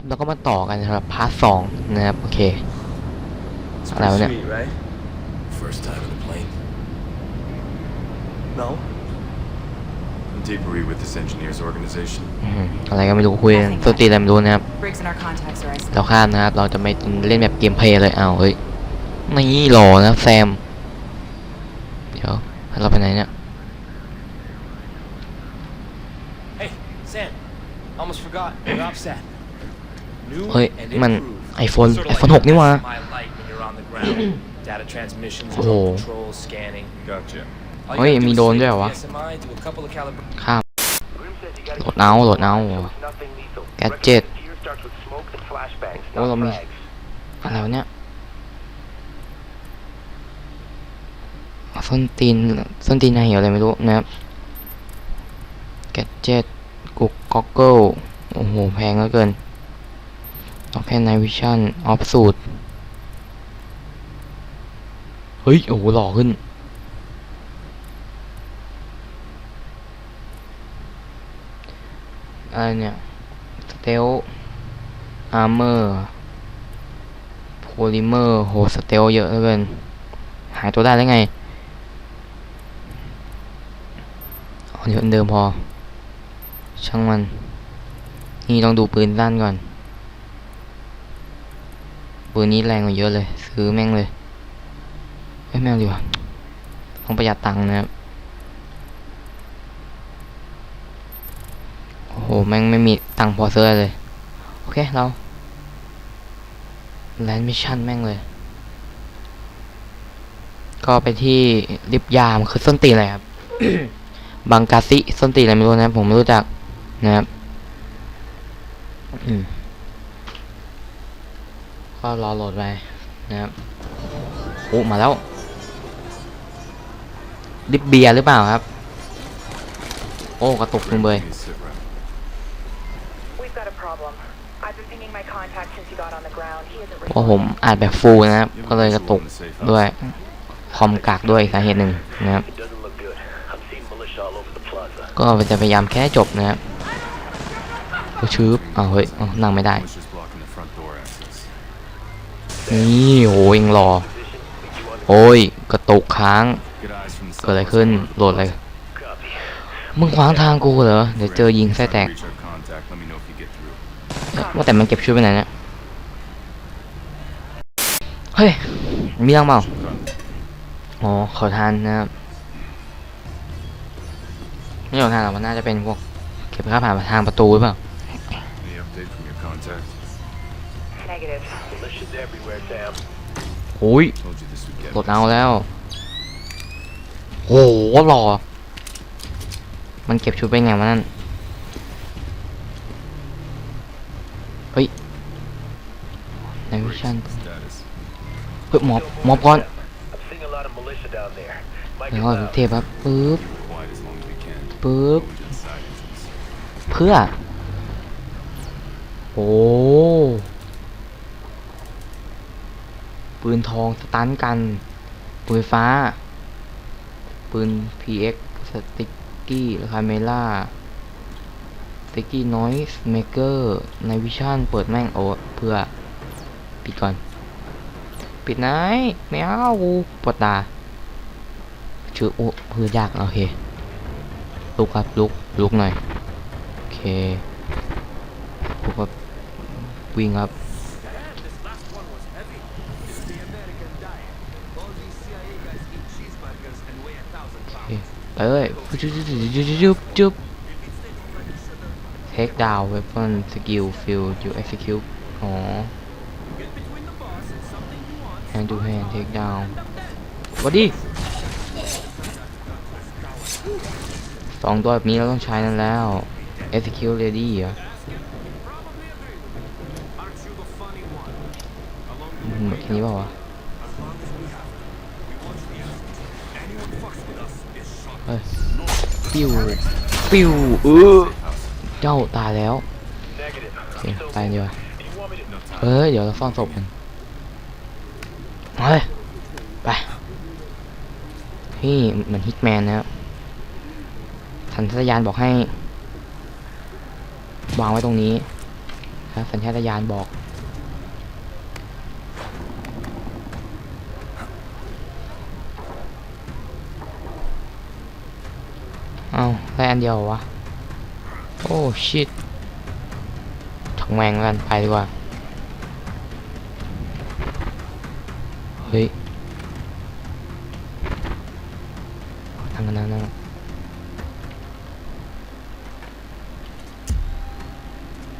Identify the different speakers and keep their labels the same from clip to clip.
Speaker 1: ครับเราก็มาต่อกันสำหรับพาร์ทสองนะครับ โอเค
Speaker 2: It's
Speaker 1: Hello
Speaker 2: pretty
Speaker 1: there.
Speaker 2: sweet, right?
Speaker 3: First time in the plane.
Speaker 2: No?
Speaker 3: Debrief with this engineers organization.
Speaker 1: อืมอะไรก็ไม่รู้คุยกันตัวตีอะไรไม่รู้นะครับ
Speaker 4: Briggs and our contacts are isolated.
Speaker 1: เราข้ามนะครับ เราจะไม่เล่นแบบเกมเพลย์เลยเอาวเฮ้ยนี่หล่อนะแซม เดี๋ยวเราไปไหนเนี่ย
Speaker 2: Hey, Sam. Almost forgot. You're offset. New
Speaker 1: เฮ้ย
Speaker 2: and
Speaker 1: มัน
Speaker 2: improved.
Speaker 1: iPhone
Speaker 2: Sorta
Speaker 1: iPhone
Speaker 2: like
Speaker 1: 6นี่หว่า
Speaker 2: my light when you're on the ground. Data transmissions,
Speaker 1: Oh.
Speaker 2: drone control, scanning.
Speaker 3: Gotcha.
Speaker 2: All
Speaker 1: Ôi,
Speaker 2: you gotta
Speaker 1: mi
Speaker 2: do is
Speaker 1: đồn
Speaker 2: save
Speaker 1: chứ hả
Speaker 2: the
Speaker 1: quá?
Speaker 2: SMI, do a couple of calibra-
Speaker 1: ข้าม
Speaker 5: Grim says you gotta
Speaker 1: โหลดเอาโหลดเอา
Speaker 5: nothing lethal.
Speaker 1: Gadget.
Speaker 5: Here starts with smoke and flashbangs,
Speaker 1: Ủa,
Speaker 5: not
Speaker 1: là mình-
Speaker 5: frags.
Speaker 1: อะไรวะเนี่ยส้นตีนส้นตีนนายเหี่ยวอะไรไม่รู้นะครับแกดเจ็ตกุกก็อกเกิลโอ้โห แพงเหลือเกิน เอาแค่ไนวิชั่นออฟสูตรเฮ้ย โอ้โหหล่อขึ้น อะไรเนี่ย สเตลอาร์เมอร์โพลิเมอร์ โห สเตลเยอะเหลือเกิน หายตัวได้ได้ไงเอาเดี๋ยวอันเดิมพอ ช่างมัน นี่ต้องดูปืนด้านก่อน ปืนนี้แรงกว่าเยอะเลย ซื้อแม่งเลยเอ้ยแม่งดีกว่าต้องประหยัดตังค์นะครับโอ้โหแม่งไม่มีตังค์พอซื้อเลย โอเคเราแลนด์มิชชั่นแม่งเลย ก็ไปที่ลิฟต์ยามคือส้นตีนอะไรครับบังกาซิส้นตีนอะไรไม่รู้นะผมไม่รู้จักนะครับอืม ก็รอโหลดไปนะครับโอ้มาแล้วลิฟต์เบียร์หรือเปล่าครับ โอ้กระตุกจังเลย
Speaker 3: Need to sit right.
Speaker 4: We've got a problem. I've been pinging my contact since he got on the ground. He isn't
Speaker 1: เพราะผมอัดแบบฟูลนะครับ ก็เลยกระตุกด้วยคอมกากด้วยอีกสาเหตุหนึ่งนะครับ
Speaker 5: It doesn't look good. I'm seeing militia all over the plaza.
Speaker 1: ก็จะพยายามแค่จบนะครับโอ้ชืบอ้าวเฮ้ยอ้าวนั่งไม่ได้ นี่โหยังรอ โอ้ย กระตุกค้าง เกิดอะไรขึ้น โหลดอะไร มึงขวางทางกูเหรอ เดี๋ยวเจอยิงไส้แตก ว่าแต่มันเก็บชุดไปไหนเนี่ย เฮ้ย มีเรื่องเปล่าอ๋อ ขอทานนะครับไม่ขอทานหรอกมันน่าจะเป็นพวก เก็บค่าผ่านทางประตูหรือเปล่า
Speaker 4: Negative.
Speaker 5: Militia's everywhere, Sam.
Speaker 1: โอ้ย
Speaker 3: Told you this would get
Speaker 1: โหลดเอาแล้วโอ้โหหล่อ มันเก็บชุดไปไงวะนั่น เฮ้ยในวิชั่น
Speaker 3: status.
Speaker 1: เฮ้ยหมอบหมอบก่อน
Speaker 5: I'm seeing a lot of militia down there. Might
Speaker 1: เดี๋
Speaker 5: get
Speaker 1: ยวก่อน
Speaker 5: loud.
Speaker 1: เทพครับปึ๊บ
Speaker 3: Keep it quiet as long as we can.
Speaker 1: ปึ๊บ
Speaker 3: Go into the side entrance.
Speaker 1: เพื่อ โอ้ ปืนทองสตันกัน ปืนฟฟ้า ปืน PX สติกกี้คาเมล่าสติกกี้นอยส์เมเกอร์ในวิชั่นเปิดแม่งโอ้เพื่อ ปิดก่อน ปิดไหนไม่เอากูปวดตาชื่อโอ้เพื่อยากโอเค ลุกครับ ลุก ลุกหน่อย โอเคลุกครับวิ่งครับ จุ๊บจุ๊บจุ๊บจุ๊บจุ๊บ take down weapon skill field you execute อ๋อ hand to hand take down วัสดีสองตัวแบบนี้เราต้องใช้นั่นแล้ว execute ready ออืมแค่นี้เปล่าวะ ปิ้วปิ้วเออเจ้าตายแล้วโอเคตายดีกว่าเฮ้ยเดี๋ยวเราซ่อนศพกันเฮ้ยไปนี่เหมือนฮิตแมนนะครับสัญชาตญาณบอกให้ วางไว้ตรงนี้นะสัญชาตญาณบอก เอันเดียววะ โอ้ชิตถังแมงกันไปดีกว่า เฮ้ยนั่งกันนั่นั่ง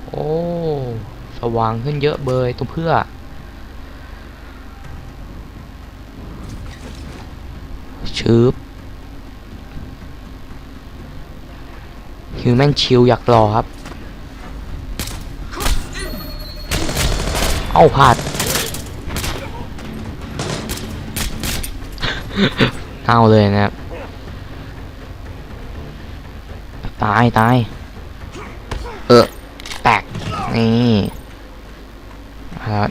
Speaker 1: โอ้ สว่างขึ้นเยอะเบยตัวเพื่อ ชืบ ฮิวแมนชิลอยากรอครับ เอ้าพลาด เอาเลยนะครับ ตายตายเออ แตก นี่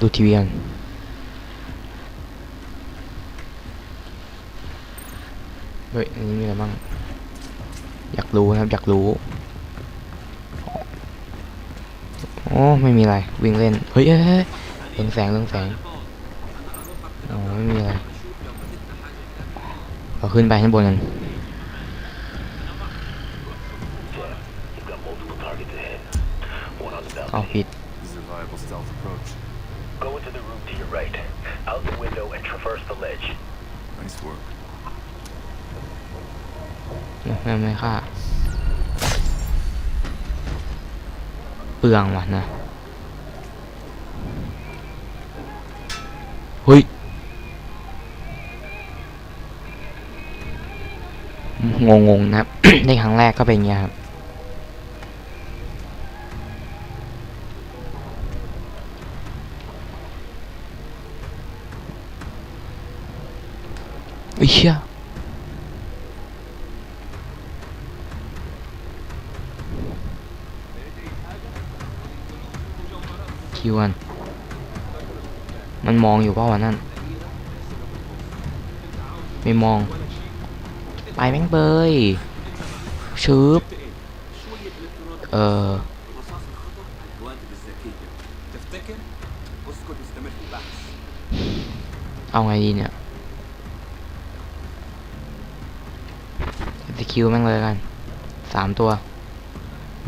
Speaker 1: ดูทีวีกันเฮ้ย อันนี้มีอะไรบ้าง อยากรู้นะครับ อยากรู้ โอ้ไม่มีอะไร วิ่งเล่น เฮ้ยเฮ้ยเฮ้ยเรื่องแสงเรื่องแสงอ๋อไม่มีอะไรเราขึ้นไปข้างบนกัน
Speaker 5: You've got multiple targets ahead. One on the
Speaker 1: เอา
Speaker 5: balcony.
Speaker 1: ผิด
Speaker 3: This is a viable stealth approach.
Speaker 5: Go into the room to your right. Out the window and traverse the ledge.
Speaker 3: Nice work.
Speaker 1: ไม่ไม่ค่า เปลืองว่ะนะเฮ้ยงงงๆนะครับ ในครั้งแรกก็เป็นอย่างเงี้ครับ ไอ้เชี่ย คิวกัน มันมองอยู่เปล่าวะนั่น ไม่มอง ไปแม่งเบยชืบเออเอาไงดีเนี่ยจะคิวแม่งเลยกันสามตัว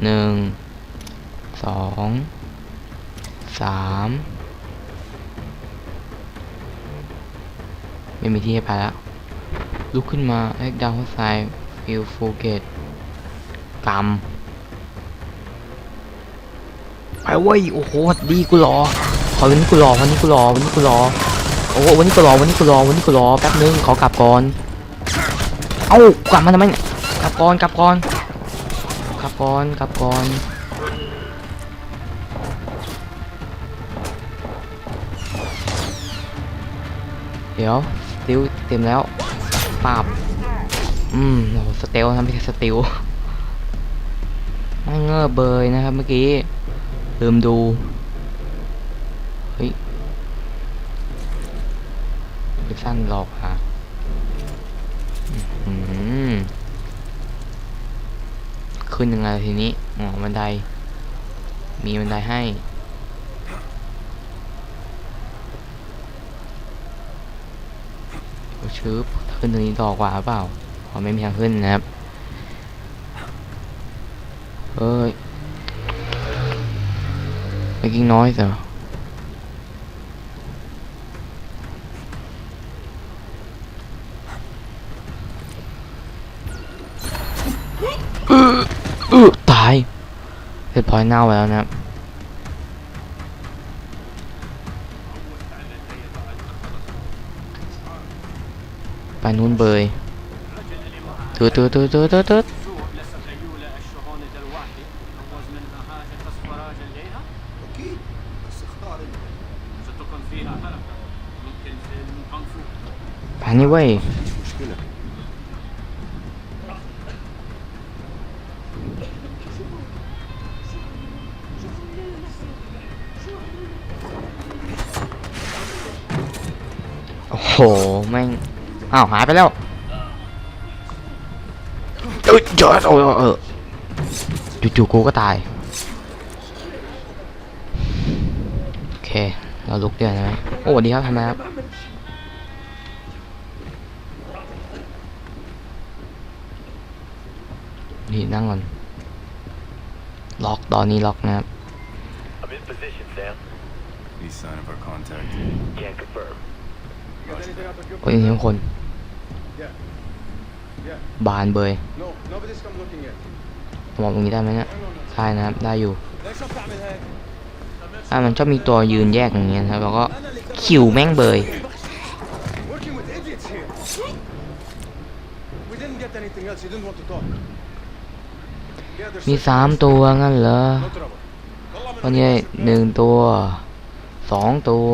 Speaker 1: หนึ่งสอง สามไม่มีที่ให้ไปแล้วลุกขึ้นมาเอ็กดาวน์ไซฟิลฟูเกตกำไปเว้ยโอ้โหดีกูรอขอวันนี้กูรอวันนี้กูรอวันนี้กูรอโอ้โหวันนี้กูรอวันนี้กูรอวันนี้กูรอแป๊บนึงขอกลับก่อนเอ้ากลับมาทำไมกลับก่อนกลับก่อนกลับก่อนกลับก่อน ดี๋ยวสติลเต็มแล้วปาบอืมโอ้โหสเตลนะไม่ใช่สติลไม่เงอเบยนะครับเมื่อกี้ลืมดูเฮ้ยสั้นหลอกฮะอืมขึ้นยังไงทีนี้อ๋อบันไดมีบันไดให้ ชืบขึ้นตรงนี้ต่อกว่าหรือเปล่าพอไม่มีทางขึ้นนะครับเอ้ย making noise เหรออเออตายเรียบร้อยเน่าไปแล้วนะครับ ไปนู้นเบยตัวตัวตัวตัวตัวตั
Speaker 6: ว
Speaker 1: ไปนี่เว้ยโหแม่ง อ้าวหายไปแล้วเอ้ยจอดโอ้ยเออจู่ๆกูก็ตายเราลุกเดี๋ยวนะโอ้สวัสดีครับทำไมครับนี่นั่งก่อนล็อกตอนนี้ล็อกนะครับ
Speaker 5: I'm in position, Sam.
Speaker 3: Any sign of our contact?
Speaker 5: Can't confirm.
Speaker 7: Got anything out of your
Speaker 1: โอ้ยทุกคน
Speaker 7: Yeah. Yeah.
Speaker 1: บานเบยมองตรงนี้ได้ไหมเนี่ยใช่นะครับได้อยู่อ่ามันชอบมีตัวยืนแยกอย่างเงี้ยครับแล้วก็คิวแม่งเบยมีสามตัวงั้นเหรอวันนี้หนึ่งตัวสองตัว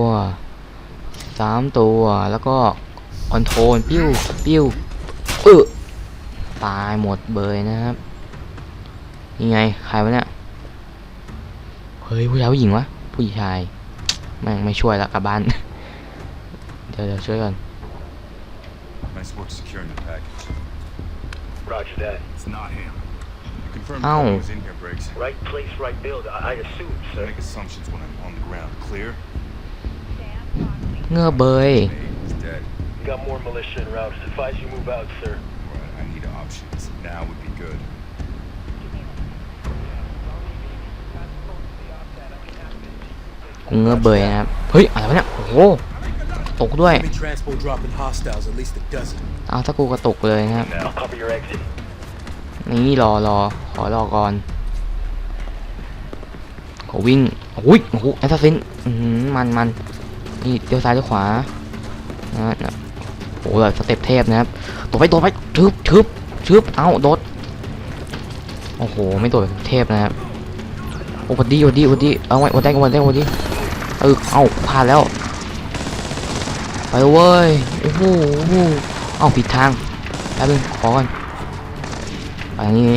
Speaker 1: สามตัวแล้วก็คอนโทรลปิ้วปิ้วเออ ตายหมดเบยนะครับยังไงใครวะเนี่ยเฮ้ยผู้ชายผู้หญิงวะผู้ชายแม่งไม่ช่วยละกลับบ้านเดี๋ยวเดี๋ยวช่วยก่อน
Speaker 3: Nice work securing the package.
Speaker 5: Roger that.
Speaker 3: It's not him. You confirmed
Speaker 1: Ow.
Speaker 3: Tony was in here, Briggs.
Speaker 5: Right place, right build. I, I assume,
Speaker 3: Don't
Speaker 5: sir.
Speaker 3: make assumptions when I'm on the ground. Clear?
Speaker 1: เงือเบย
Speaker 3: Hey, he's dead.
Speaker 5: Got more militia en route. Advise you move out, sir.
Speaker 3: Now would be good.
Speaker 1: กูเงือเบยนะครับเฮ้ยอะไรวะเนี่ยโอ้โหตกด้วย เอาถ้ากูกระตกเลยนะครับ นี่รอรอขอรอก่อน ขอวิ่งโอ้ยโอ้โหแอสซัสซินมันมันนี่เลี้ยวซ้ายเลี้ยวขวานะโอ้โหแบบสเต็ปเทพนะครับโดดไปโดดไปชึบชึบ ชึบเอ้าโดดโอ้โห ไม่โดดเทพนะครับโอ้วัดดีวัดดีวัดดีเอาไว้วัดได้วัดได้วัดดีเออเอาพลาดแล้ว ไปเว้ยโอ้โหโอ้โหเอาผิดทางแป๊บนึงขอก่อนไปนี้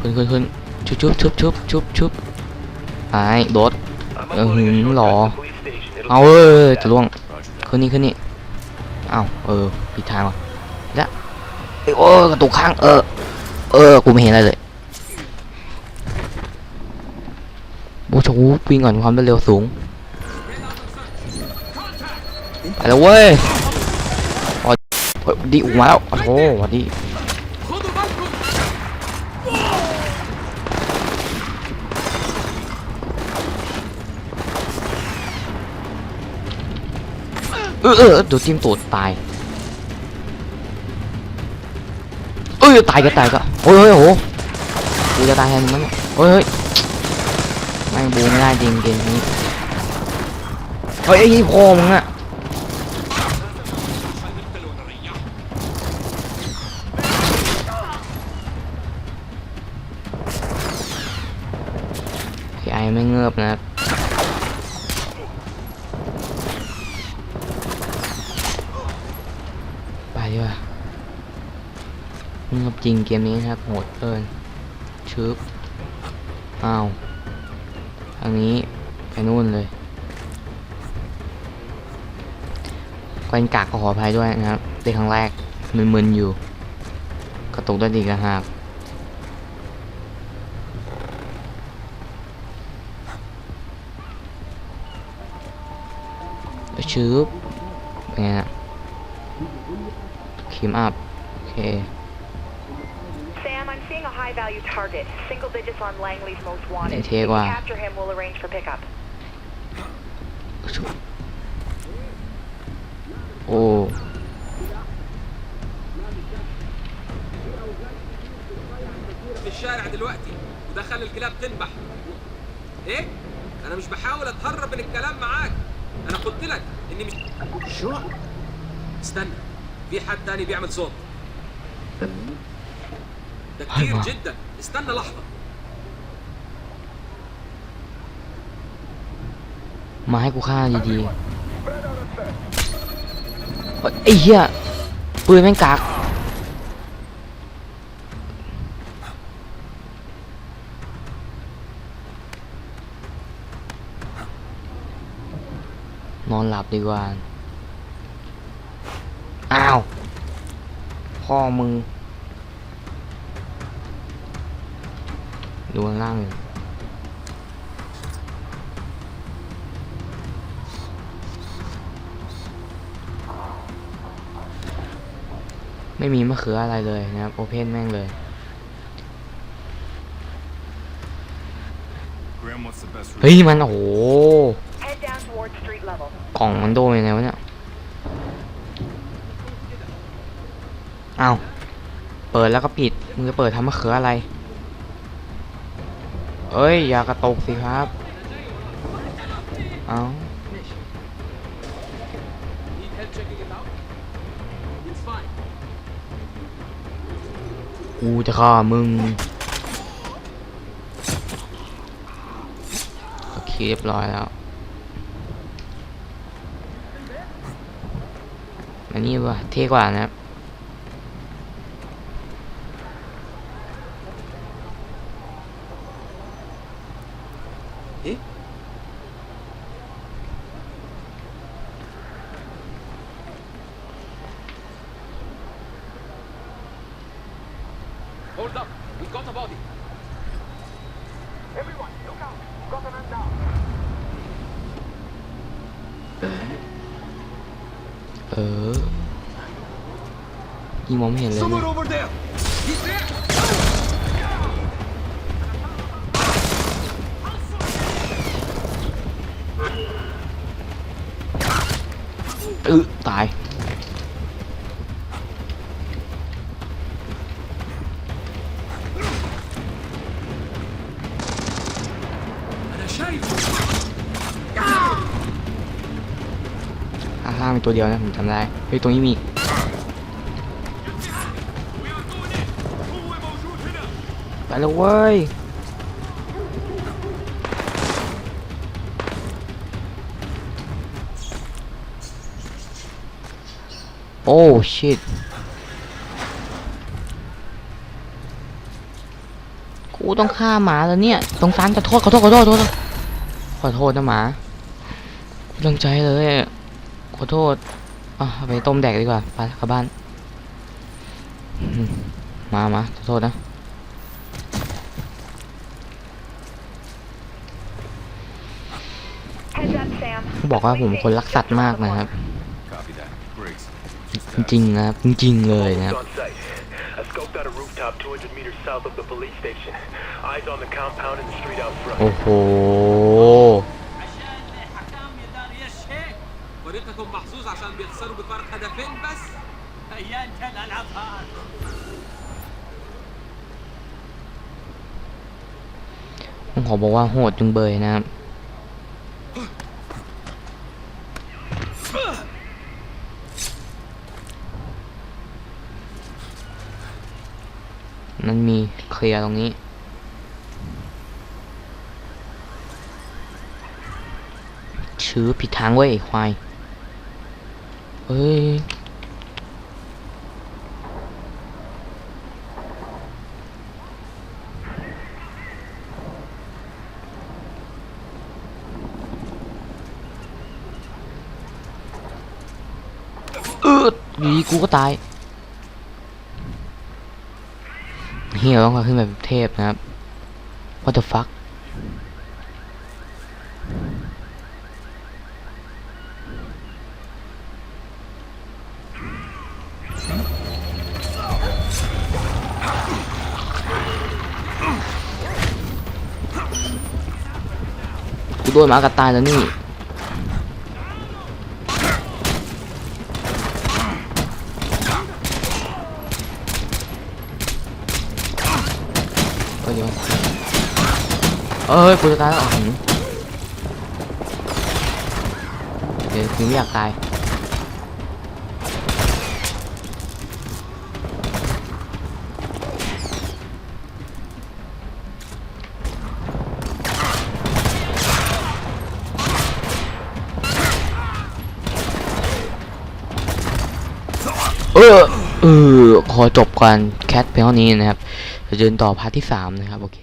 Speaker 1: ขึ้นขึ้นขึ้นชุบชุบชุบชุบชุบชุบไปโดด
Speaker 5: I'm
Speaker 1: Uh,
Speaker 5: unloading a short
Speaker 1: law.
Speaker 5: drive to the police station. It'll
Speaker 1: เอาเอ้ยจะล่วงขึ้นนี่ขึ้นนี่อ้าเออผิดทางว่ะแล้ว โอ้กระตุกข้างเออ เออ กูไม่เห็นอะไรเลยโอ้โหวิ่งก่อนความเร็วสูง ไปแล้วเว้ยอ๋อเฮ้ยดีออกมาแล้วโอ้โหวัดดีเออเออโดนจิ้มตูดตาย ยตายก็ตายก็โอ้ยโอ้โหกูจะตายแทนมึงมั้งเนี่ยเฮ้ยเฮ้ยแม่บูไม่ได้จริงเกมนี้เฮ้ยไอ้พ่อมึงอะไอไม่เงือบนะครับ ไปดีกว่าเงียบ จริงเกมนี้นะครับโหดเกินชึบอ้าวทางนี้ไปนู่นเลยเป็นกากก็ขออภัยด้วยนะครับในครั้งแรกมึนๆอยู่ กระตุกด้วยดีกระหากชึบเป็นไงฮะคิมอัพ โอเค
Speaker 4: high-value target. Single digits on Langley's most wanted.
Speaker 1: Hey,
Speaker 4: If you
Speaker 1: wow.
Speaker 4: capture him, we'll arrange for pickup.
Speaker 1: โอ้
Speaker 6: في الشارع دلوقتي ودخل الكلاب تنبح ايه انا مش بحاول اتهرب من الكلام معاك انا قلت لك اني مش شو استنى في حد تاني بيعمل صوت ده كتير
Speaker 1: أيوة.
Speaker 6: جدا استنى لحظه
Speaker 1: มาให้กูฆ่าดีๆเฮ้ยไอ้เหี้ยปืนแม่งกาก นอนหลับดีกว่า อ้าว พ่อมึง ดูข้างล่างเลยไม่มีมะเขืออะไรเลยนะครับ โอเพนแม่งเลย เฮ้ย มัน โอ้โหกล่องมันโดนยังไงวะเนี่ยเอาเปิดแล้วก็ปิด มึงจะเปิดทำมะเขืออะไร เอ้ย อย่ากระตกสิครับ เอากูจะฆ่ามึง โอเคเรียบร้อยแล้วอันนี้ว่ะเท่กว่านะครับ
Speaker 6: Hold up. We got a body.
Speaker 1: เออยิงมองไม่เห็นเลยนะ
Speaker 2: Someone over there!
Speaker 6: He's there!
Speaker 1: มีตัวเดียวนะผมจำได้เฮ้ยตรงนี้มีไปแล้วเว้ยโอ้ชิตกูต้องฆ่าหมาแล้วเนี่ยสงสารจะโทษขอโทษขอโทษขอโทษขอโทษนะหมาตั้งใจเลย ขอโทษอะเอาไปต้มแดกดีกว่าไปกลับบ้านอืมมามาขอโทษนะ
Speaker 4: Heads up, Sam.
Speaker 1: บอกว่าผมคนรักสัตว์มากนะครับ
Speaker 3: Copy that. Briggs.
Speaker 1: จริงๆนะครับจริงๆเลยนะครับ
Speaker 5: on site. I scoped out a rooftop 200 meters south of the police station. Eyes on the compound and the street out front.
Speaker 1: โอ้โห
Speaker 6: فريقكم محظوظ عشان بيخسروا بفارق هدفين بس ايان كان العبها
Speaker 1: ผมขอบอกว่าโหดจุงเบยนะครับ มันมีเคลียร์ตรงนี้ ชื้อผิดทางเว้ยไอ้ควาย เฮ้ยออดีกูก็ตายเฮียต้องขึ้นแบบเทพนะครับ what the fuck โดนหมากัดตายแล้วนี่เอ้ยเอ้ยกูจะตายแล้วอ๋อเดี๋ยวกูไม่อยากตาย อเออขอจบก่อนแคทเพียงเท่านี้นะครับจะเดินต่อพาร์ทที่สามนะครับ โอเค